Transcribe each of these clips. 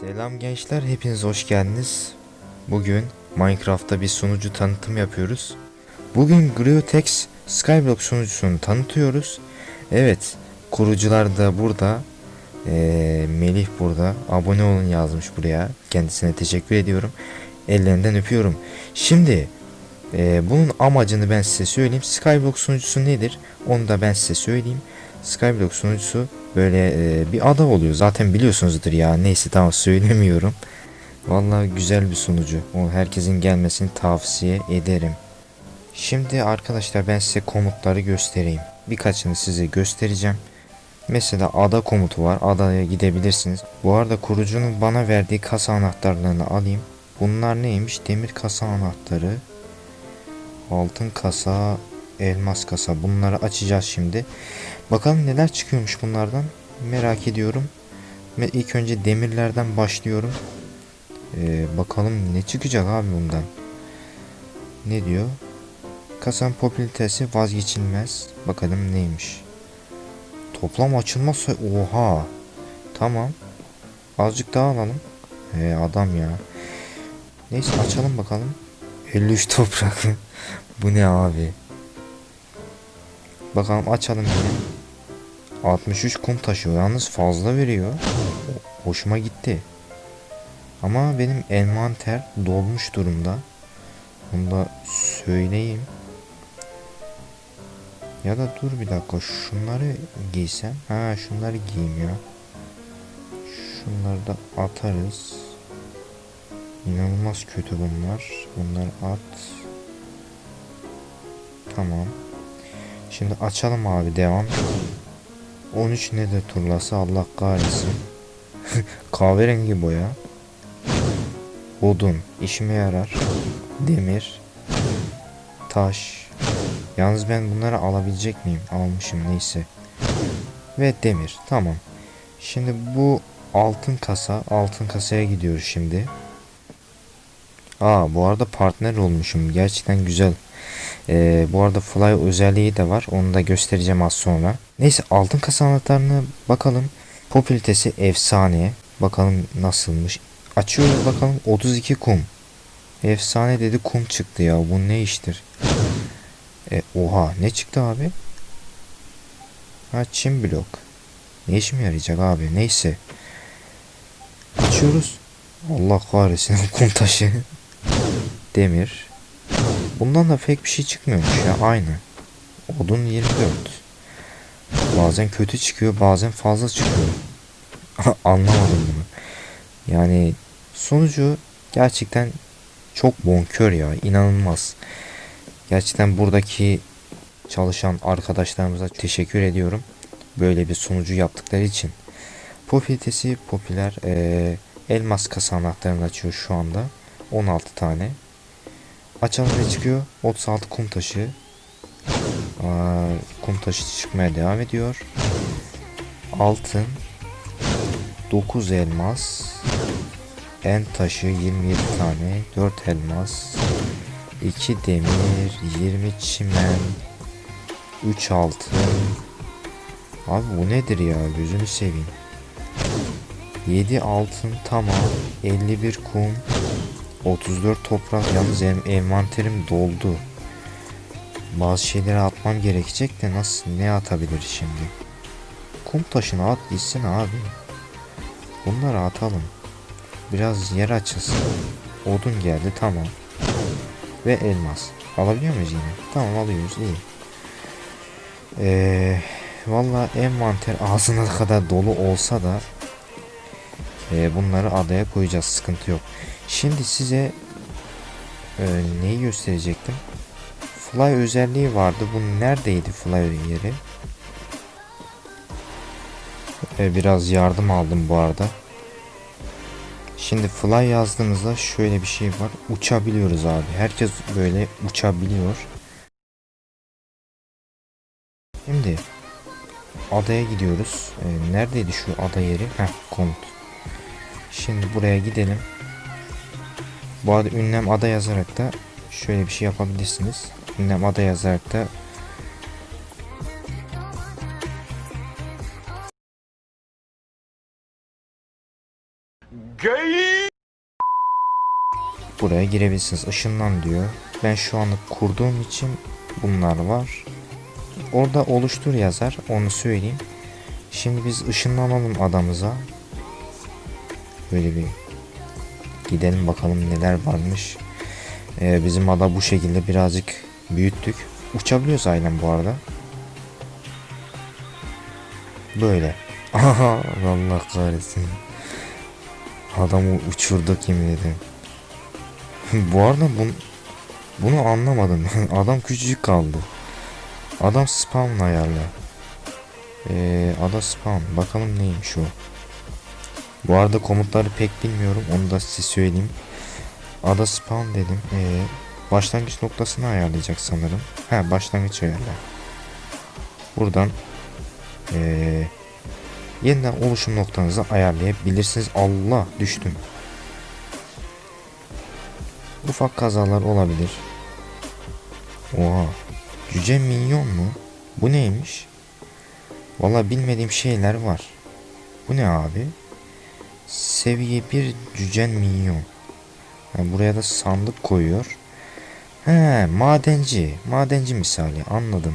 Selam gençler, hepiniz hoş geldiniz. Bugün Minecraft'ta bir sunucu tanıtım yapıyoruz. Bugün Griotex Skyblock sunucusunu tanıtıyoruz. Evet, kurucular da burada. Ee, Melih burada. Abone olun yazmış buraya. Kendisine teşekkür ediyorum. Ellerinden öpüyorum. Şimdi e, bunun amacını ben size söyleyeyim. Skyblock sunucusu nedir? Onu da ben size söyleyeyim. Skyblock sunucusu böyle e, bir ada oluyor. Zaten biliyorsunuzdur ya. Neyse tamam söylemiyorum. Vallahi güzel bir sunucu. O herkesin gelmesini tavsiye ederim. Şimdi arkadaşlar ben size komutları göstereyim. Birkaçını size göstereceğim. Mesela ada komutu var. Adaya gidebilirsiniz. Bu arada kurucunun bana verdiği kasa anahtarlarını alayım. Bunlar neymiş? Demir kasa anahtarı. Altın kasa, elmas kasa. Bunları açacağız şimdi. Bakalım neler çıkıyormuş bunlardan. Merak ediyorum. Ve ilk önce demirlerden başlıyorum. Ee, bakalım ne çıkacak abi bundan. Ne diyor? Kasan popülaritesi vazgeçilmez. Bakalım neymiş. Toplam açılma say- Oha. Tamam. Azıcık daha alalım. Ee, adam ya. Neyse açalım bakalım. 53 toprak. Bu ne abi? Bakalım açalım yine. 63 kum taşıyor. Yalnız fazla veriyor. Hoşuma gitti. Ama benim envanter dolmuş durumda. Bunu da söyleyeyim. Ya da dur bir dakika şunları giysem. Ha şunları giyeyim ya. Şunları da atarız. İnanılmaz kötü bunlar. Bunları at. Tamam. Şimdi açalım abi devam. 13 ne de turlası Allah kahretsin. Kahverengi boya. Odun işime yarar. Demir. Taş. Yalnız ben bunları alabilecek miyim? Almışım neyse. Ve demir. Tamam. Şimdi bu altın kasa. Altın kasaya gidiyoruz şimdi. Aa bu arada partner olmuşum. Gerçekten güzel. Ee, bu arada fly özelliği de var. Onu da göstereceğim az sonra. Neyse altın kasa anahtarına bakalım. Popülitesi efsane. Bakalım nasılmış. Açıyoruz bakalım. 32 kum. Efsane dedi kum çıktı ya. Bu ne iştir? E, oha ne çıktı abi? Ha çim blok. Ne işime yarayacak abi? Neyse. Açıyoruz. Allah kahretsin kum taşı. Demir. Bundan da pek bir şey çıkmıyormuş ya aynı. Odun 24. Bazen kötü çıkıyor bazen fazla çıkıyor. Anlamadım bunu. Yani sonucu gerçekten çok bonkör ya inanılmaz. Gerçekten buradaki çalışan arkadaşlarımıza teşekkür ediyorum. Böyle bir sonucu yaptıkları için. Popülitesi popüler. Ee, elmas kasa anahtarını açıyor şu anda. 16 tane. Açalım ne çıkıyor? 36 kum taşı. Aa, kum taşı çıkmaya devam ediyor. Altın. 9 elmas. En taşı 27 tane. 4 elmas. 2 demir. 20 çimen. 3 altın. Abi bu nedir ya? Gözünü seveyim. 7 altın tamam. 51 kum. 34 toprak yalnız en envanterim doldu. Bazı şeyleri atmam gerekecek de nasıl ne atabilir şimdi? Kum taşını at gitsin abi. Bunları atalım. Biraz yer açılsın. Odun geldi tamam. Ve elmas. Alabiliyor muyuz yine? Tamam alıyoruz iyi. Ee, Valla envanter ağzına kadar dolu olsa da e, bunları adaya koyacağız sıkıntı yok. Şimdi size e, neyi gösterecektim? Fly özelliği vardı. Bu neredeydi fly yeri? E, biraz yardım aldım bu arada. Şimdi fly yazdığınızda şöyle bir şey var. Uçabiliyoruz abi. Herkes böyle uçabiliyor. Şimdi adaya gidiyoruz. E, neredeydi şu ada yeri? Heh komut. Şimdi buraya gidelim. Bu arada ünlem ada yazarak da şöyle bir şey yapabilirsiniz. Ünlem ada yazarak da Buraya girebilirsiniz. Işınlan diyor. Ben şu anlık kurduğum için bunlar var. Orada oluştur yazar. Onu söyleyeyim. Şimdi biz ışınlanalım adamıza. Böyle bir gidelim bakalım neler varmış. Ee, bizim ada bu şekilde birazcık büyüttük. Uçabiliyoruz aynen bu arada. Böyle. Aha Allah kahretsin. Adamı uçurduk yemin ederim. bu arada bun, bunu anlamadım. Adam küçücük kaldı. Adam spawn ayarla. Ee, ada spawn. Bakalım neymiş o. Bu arada komutları pek bilmiyorum. Onu da size söyleyeyim. Ada spawn dedim. Ee, başlangıç noktasını ayarlayacak sanırım. Ha başlangıç ayarla. Buradan ee, yeniden oluşum noktanızı ayarlayabilirsiniz. Allah düştüm. Ufak kazalar olabilir. Oha. Cüce minyon mu? Bu neymiş? Valla bilmediğim şeyler var. Bu ne abi? Seviye 1 cücen minyon. Yani buraya da sandık koyuyor. He madenci. Madenci misali anladım.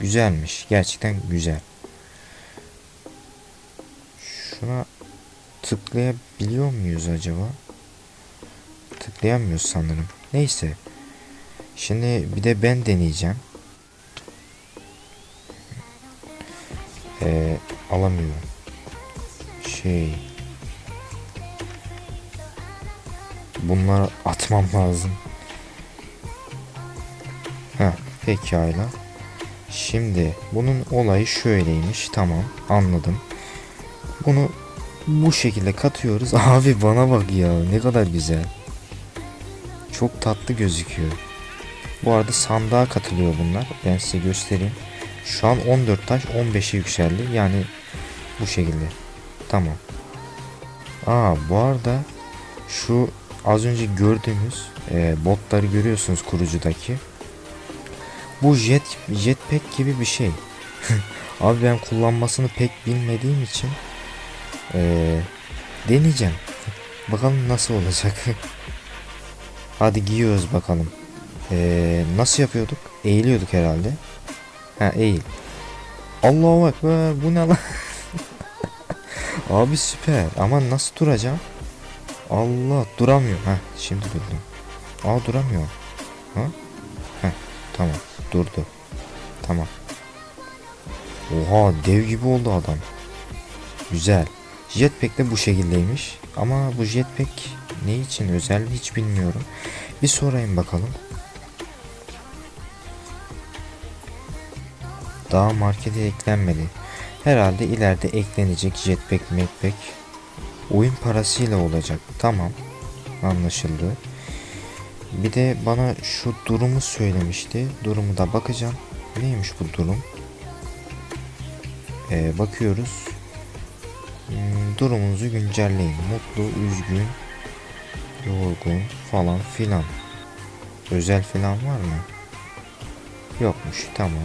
Güzelmiş. Gerçekten güzel. Şuna tıklayabiliyor muyuz acaba? Tıklayamıyoruz sanırım. Neyse. Şimdi bir de ben deneyeceğim. Ee, alamıyorum. Şey. Bunları atmam lazım. Ha, pekala. Şimdi bunun olayı şöyleymiş. Tamam, anladım. Bunu bu şekilde katıyoruz. Abi bana bak ya, ne kadar güzel. Çok tatlı gözüküyor. Bu arada sandığa katılıyor bunlar. Ben size göstereyim. Şu an 14 taş 15'e yükseldi. Yani bu şekilde. Tamam. Aa bu arada şu az önce gördüğümüz e, botları görüyorsunuz kurucudaki. Bu jet jetpack gibi bir şey. Abi ben kullanmasını pek bilmediğim için e, deneyeceğim. Bakalım nasıl olacak. Hadi giyiyoruz bakalım. Ee, nasıl yapıyorduk? Eğiliyorduk herhalde. Ha eğil. Allahu ekber bu ne lan? Abi süper ama nasıl duracağım? Allah duramıyor. Ha şimdi durdum. Aa duramıyor. Ha? Ha tamam durdu. Tamam. Oha dev gibi oldu adam. Güzel. Jetpack de bu şekildeymiş. Ama bu jetpack ne için özel hiç bilmiyorum. Bir sorayım bakalım. Daha markete eklenmedi. Herhalde ileride eklenecek jetpack mekpack. Oyun parasıyla olacak. Tamam. Anlaşıldı. Bir de bana şu durumu söylemişti. Durumu da bakacağım. Neymiş bu durum? Ee, bakıyoruz. Hmm, durumunuzu güncelleyin. Mutlu, üzgün, yorgun falan filan. Özel filan var mı? Yokmuş. Tamam.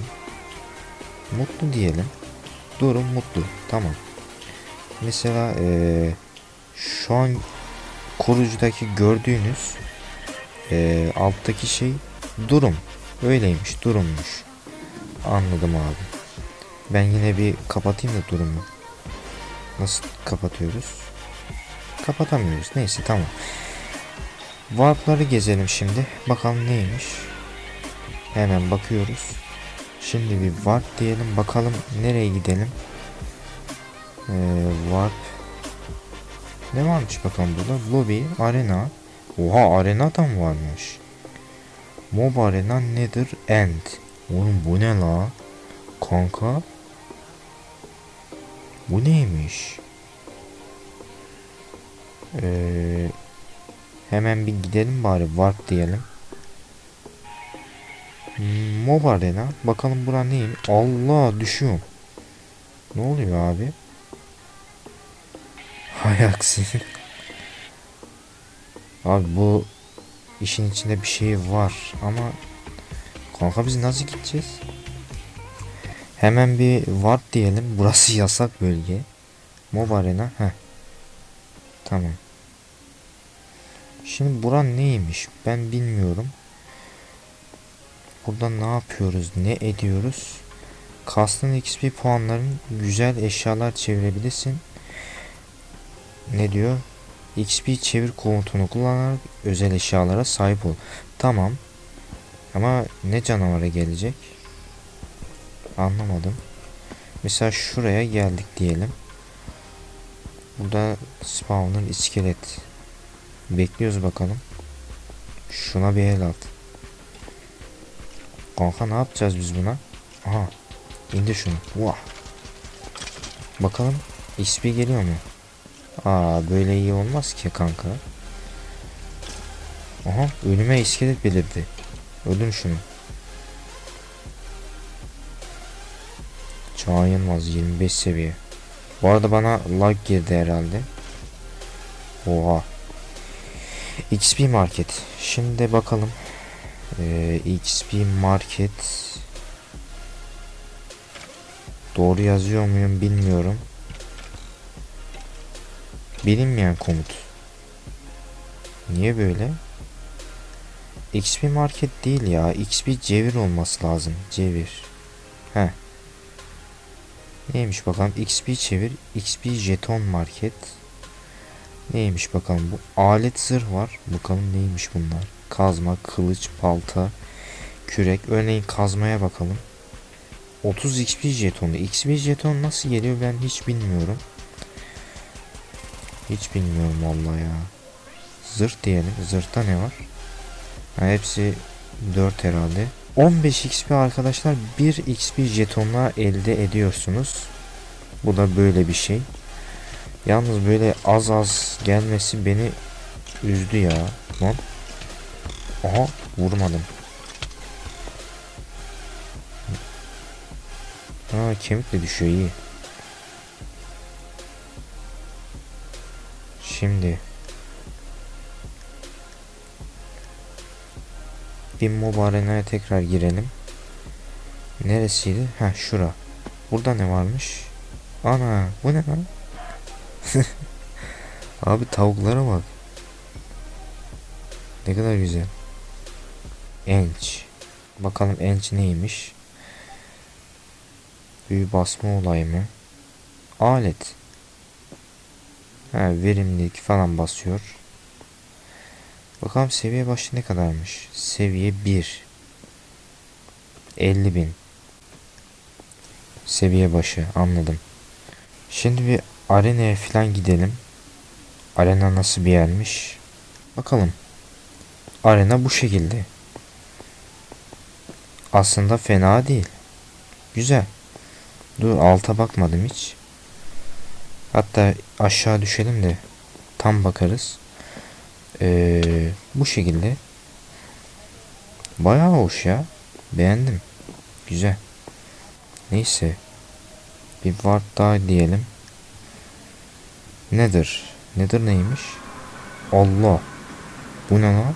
Mutlu diyelim. Durum mutlu. Tamam. Mesela eee, şu an kurucudaki gördüğünüz eee, alttaki şey durum. Öyleymiş. Durummuş. Anladım abi. Ben yine bir kapatayım da durumu. Nasıl kapatıyoruz? Kapatamıyoruz. Neyse tamam. Warp'ları gezelim şimdi. Bakalım neymiş. Hemen bakıyoruz. Şimdi bir warp diyelim. Bakalım nereye gidelim. Ee, warp. Ne varmış bakalım burada? Lobby, arena. Oha arenadan varmış. Mob arena nedir? End. Oğlum bu ne la? Kanka. Bu neymiş? Ee, hemen bir gidelim bari warp diyelim. Hmm, Mob Arena. Bakalım bura neyim? Allah düşüyorum. Ne oluyor abi? Hay aksi. abi bu işin içinde bir şey var ama kanka biz nasıl gideceğiz? Hemen bir warp diyelim. Burası yasak bölge. Mob Arena. Heh. Tamam. Şimdi buran neymiş? Ben bilmiyorum. Burada ne yapıyoruz? Ne ediyoruz? Kastın XP puanların güzel eşyalar çevirebilirsin. Ne diyor? XP çevir komutunu kullanarak özel eşyalara sahip ol. Tamam. Ama ne canavara gelecek? Anlamadım. Mesela şuraya geldik diyelim. Burada spawner iskelet. Bekliyoruz bakalım. Şuna bir el at. Kanka ne yapacağız biz buna? Aha. İndir şunu. Vah. Bakalım XP geliyor mu? Aa böyle iyi olmaz ki kanka. Aha önüme iskelet belirdi. Öldüm şunu. Çağ Yılmaz 25 seviye. Bu arada bana lag girdi herhalde. Oha. XP market. Şimdi bakalım. Ee, XP market. Doğru yazıyor muyum bilmiyorum. Bilinmeyen komut. Niye böyle? XP market değil ya. XP cevir olması lazım. Cevir. He. Neymiş bakalım. XP çevir. XP jeton market. Neymiş bakalım bu. Alet zırh var. Bakalım neymiş bunlar. Kazma, kılıç, balta, kürek. Örneğin kazmaya bakalım. 30 XP jetonu. XP jeton nasıl geliyor ben hiç bilmiyorum. Hiç bilmiyorum vallahi ya. Zırh diyelim. Zırhta ne var? Ha, hepsi 4 herhalde. 15 XP arkadaşlar 1 XP jetonla elde ediyorsunuz. Bu da böyle bir şey. Yalnız böyle az az gelmesi beni üzdü ya. Lan. Aha vurmadım. Ha kemik de düşüyor iyi. Şimdi bir mob arenaya tekrar girelim. Neresiydi? Ha şura. Burada ne varmış? Ana bu ne lan? Abi tavuklara bak. Ne kadar güzel. Enç. Bakalım enç neymiş? Büyü basma olayı mı? Alet. Ha, verimlilik falan basıyor. Bakalım seviye başı ne kadarmış? Seviye 1. 50 bin. Seviye başı anladım. Şimdi bir arenaya falan gidelim. Arena nasıl bir yermiş? Bakalım. Arena bu şekilde. Aslında fena değil. Güzel. Dur alta bakmadım hiç. Hatta aşağı düşelim de tam bakarız. Ee, bu şekilde. Bayağı hoş ya. Beğendim. Güzel. Neyse. Bir ward daha diyelim. Nedir? Nedir neymiş? Allah. Bu ne lan?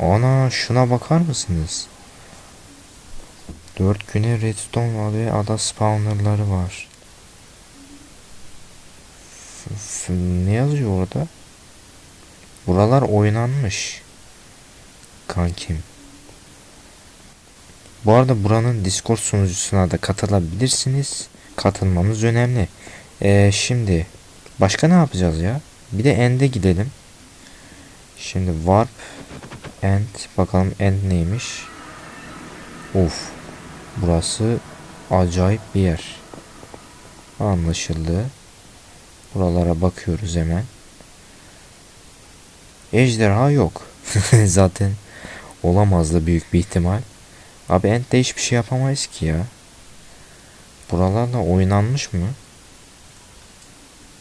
Ana şuna bakar mısınız? Dört güne redstone ve ada spawnerları var. F- ne yazıyor orada? Buralar oynanmış. Kankim. Bu arada buranın Discord sunucusuna da katılabilirsiniz. Katılmanız önemli. Ee, şimdi başka ne yapacağız ya? Bir de end'e gidelim. Şimdi warp end bakalım end neymiş? Of. Burası acayip bir yer. Anlaşıldı. Buralara bakıyoruz hemen. Ejderha yok. Zaten olamaz da büyük bir ihtimal. Abi Ent'te hiçbir şey yapamayız ki ya. Buralarla oynanmış mı?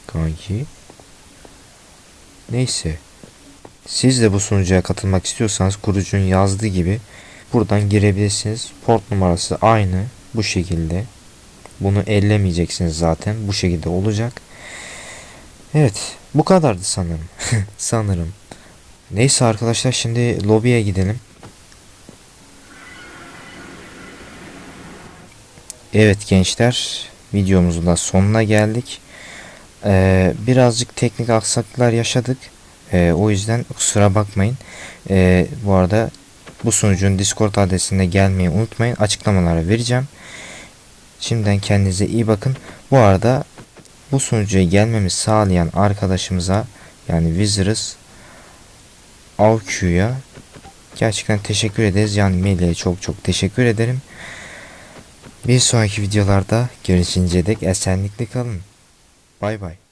Kanki. Neyse. Siz de bu sunucuya katılmak istiyorsanız kurucunun yazdığı gibi buradan girebilirsiniz. Port numarası aynı bu şekilde. Bunu ellemeyeceksiniz zaten. Bu şekilde olacak. Evet. Bu kadardı sanırım. sanırım. Neyse arkadaşlar şimdi lobiye gidelim. Evet gençler videomuzun da sonuna geldik. Ee, birazcık teknik aksaklıklar yaşadık. Ee, o yüzden kusura bakmayın. Ee, bu arada bu sunucunun Discord adresine gelmeyi unutmayın. Açıklamalara vereceğim. Şimdiden kendinize iyi bakın. Bu arada bu sunucuya gelmemi sağlayan arkadaşımıza yani Wizards AVQ'ya gerçekten teşekkür ederiz. Yani Melih'e çok çok teşekkür ederim. Bir sonraki videolarda görüşünceye dek esenlikle kalın. Bay bay.